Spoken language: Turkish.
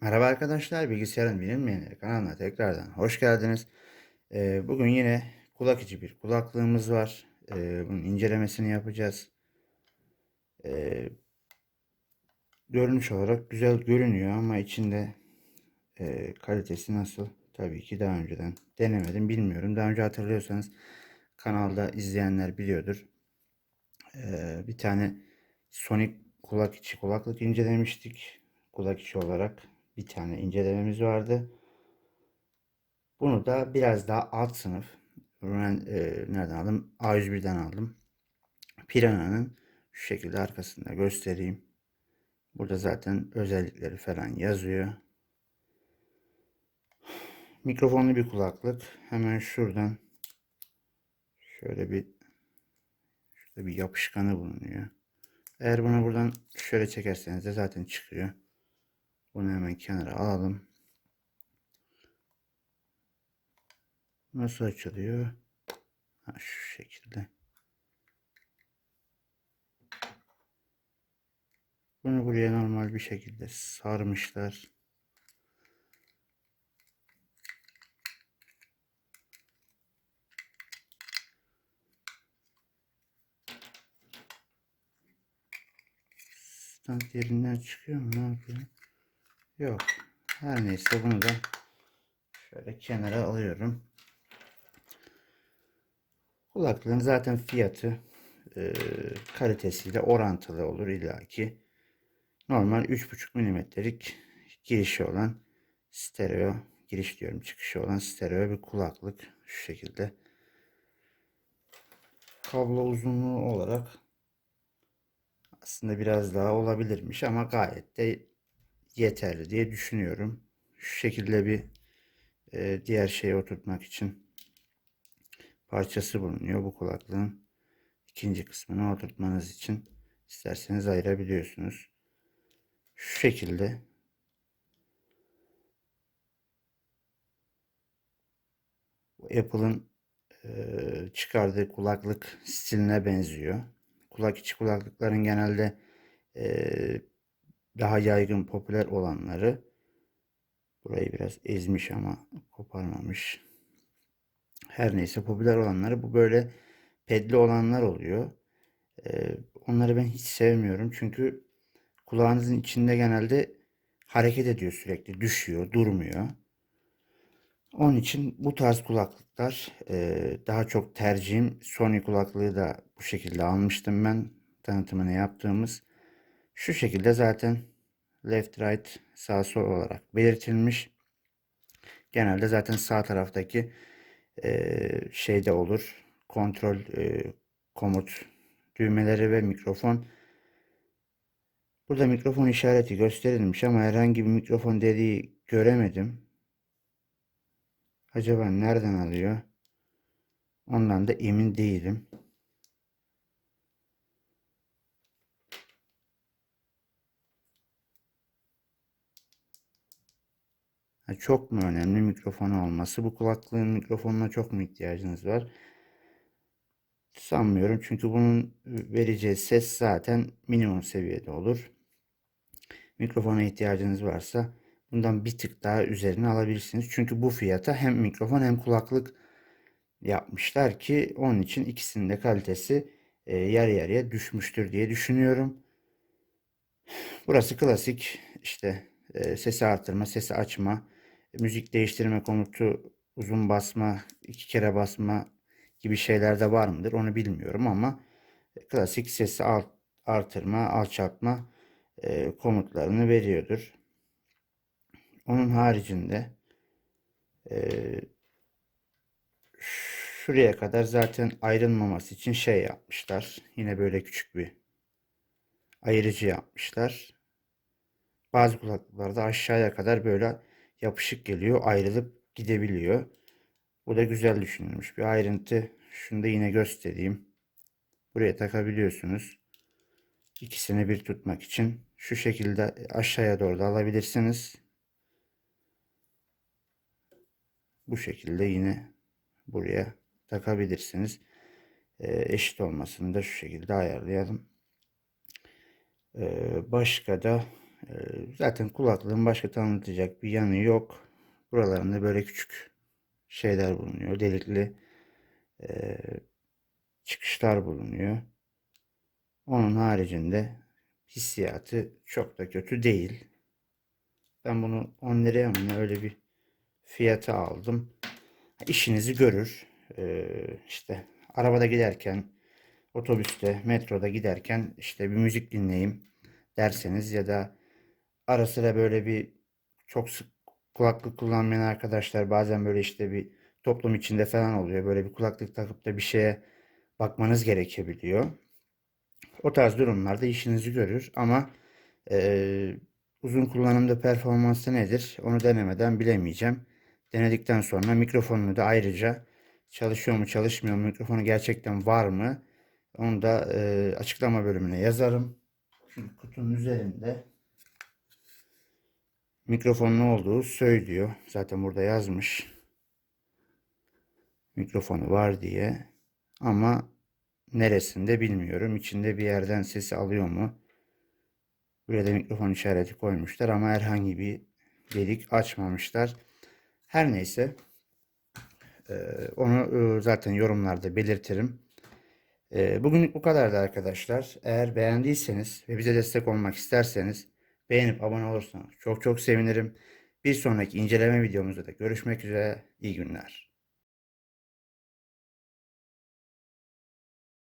Merhaba arkadaşlar, Bilgisayarın Bilinmeyenleri kanalına tekrardan hoş geldiniz. Ee, bugün yine kulak içi bir kulaklığımız var. Ee, bunun incelemesini yapacağız. Ee, görünüş olarak güzel görünüyor ama içinde e, kalitesi nasıl? Tabii ki daha önceden denemedim, bilmiyorum. Daha önce hatırlıyorsanız kanalda izleyenler biliyordur. Ee, bir tane Sonic kulak içi kulaklık incelemiştik. Kulak içi olarak bir tane incelememiz vardı. Bunu da biraz daha alt sınıf. Ben e, nereden aldım? A101'den aldım. Piranha'nın şu şekilde arkasında göstereyim. Burada zaten özellikleri falan yazıyor. Mikrofonlu bir kulaklık. Hemen şuradan şöyle bir şurada bir yapışkanı bulunuyor. Eğer bunu buradan şöyle çekerseniz de zaten çıkıyor. Bunu hemen kenara alalım. Nasıl açılıyor? Ha, şu şekilde. Bunu buraya normal bir şekilde sarmışlar. Stand yerinden çıkıyor mu? Ne yapıyor? Yok. Her neyse bunu da şöyle kenara alıyorum. Kulaklığın zaten fiyatı e, kalitesiyle orantılı olur illaki. Normal 3.5 milimetrelik girişi olan stereo giriş diyorum çıkışı olan stereo bir kulaklık şu şekilde. Kablo uzunluğu olarak aslında biraz daha olabilirmiş ama gayet de yeterli diye düşünüyorum. Şu şekilde bir e, diğer şeye oturtmak için parçası bulunuyor bu kulaklığın ikinci kısmını oturtmanız için isterseniz ayırabiliyorsunuz. Şu şekilde Apple'ın e, çıkardığı kulaklık stiline benziyor. Kulak içi kulaklıkların genelde e, daha yaygın popüler olanları burayı biraz ezmiş ama koparmamış. Her neyse popüler olanları bu böyle pedli olanlar oluyor. Ee, onları ben hiç sevmiyorum çünkü kulağınızın içinde genelde hareket ediyor sürekli düşüyor durmuyor. Onun için bu tarz kulaklıklar e, daha çok tercihim. Sony kulaklığı da bu şekilde almıştım ben tanıtımını yaptığımız. Şu şekilde zaten left right sağ sol olarak belirtilmiş. Genelde zaten sağ taraftaki e, şeyde olur. Kontrol e, komut düğmeleri ve mikrofon. Burada mikrofon işareti gösterilmiş ama herhangi bir mikrofon dediği göremedim. Acaba nereden alıyor? Ondan da emin değilim. Çok mu önemli mikrofon olması? Bu kulaklığın mikrofonuna çok mu ihtiyacınız var? Sanmıyorum çünkü bunun vereceği ses zaten minimum seviyede olur. Mikrofona ihtiyacınız varsa bundan bir tık daha üzerine alabilirsiniz. Çünkü bu fiyata hem mikrofon hem kulaklık yapmışlar ki onun için ikisinin de kalitesi e, yarı yarıya düşmüştür diye düşünüyorum. Burası klasik işte e, sesi artırma, sesi açma, müzik değiştirme komutu uzun basma, iki kere basma gibi şeyler de var mıdır onu bilmiyorum ama klasik sesi alt, artırma, alçaltma e, komutlarını veriyordur. Onun haricinde e, şuraya kadar zaten ayrılmaması için şey yapmışlar. Yine böyle küçük bir ayırıcı yapmışlar. Bazı kulaklıklarda aşağıya kadar böyle yapışık geliyor, ayrılıp gidebiliyor. Bu da güzel düşünülmüş bir ayrıntı. Şunu da yine göstereyim. Buraya takabiliyorsunuz. İkisini bir tutmak için şu şekilde aşağıya doğru da alabilirsiniz. Bu şekilde yine buraya takabilirsiniz. Ee, eşit olmasını da şu şekilde ayarlayalım. Ee, başka da zaten kulaklığın başka tanıtacak bir yanı yok. Buralarında böyle küçük şeyler bulunuyor. Delikli e, çıkışlar bulunuyor. Onun haricinde hissiyatı çok da kötü değil. Ben bunu 10 liraya mı öyle bir fiyata aldım. İşinizi görür. Ee, işte arabada giderken, otobüste, metroda giderken işte bir müzik dinleyeyim derseniz ya da ara sıra böyle bir çok sık kulaklık kullanmayan arkadaşlar bazen böyle işte bir toplum içinde falan oluyor. Böyle bir kulaklık takıp da bir şeye bakmanız gerekebiliyor. O tarz durumlarda işinizi görür ama eee, uzun kullanımda performansı nedir? Onu denemeden bilemeyeceğim. Denedikten sonra mikrofonunu da ayrıca çalışıyor mu çalışmıyor mu mikrofonu gerçekten var mı? Onu da eee, açıklama bölümüne yazarım. Çünkü kutunun üzerinde mikrofonun olduğu söylüyor. Zaten burada yazmış. Mikrofonu var diye. Ama neresinde bilmiyorum. İçinde bir yerden sesi alıyor mu? Buraya da mikrofon işareti koymuşlar ama herhangi bir delik açmamışlar. Her neyse. Ee, onu e, zaten yorumlarda belirtirim. Ee, bugünlük bu kadardı arkadaşlar. Eğer beğendiyseniz ve bize destek olmak isterseniz beğenip abone olursanız çok çok sevinirim. Bir sonraki inceleme videomuzda da görüşmek üzere. İyi günler.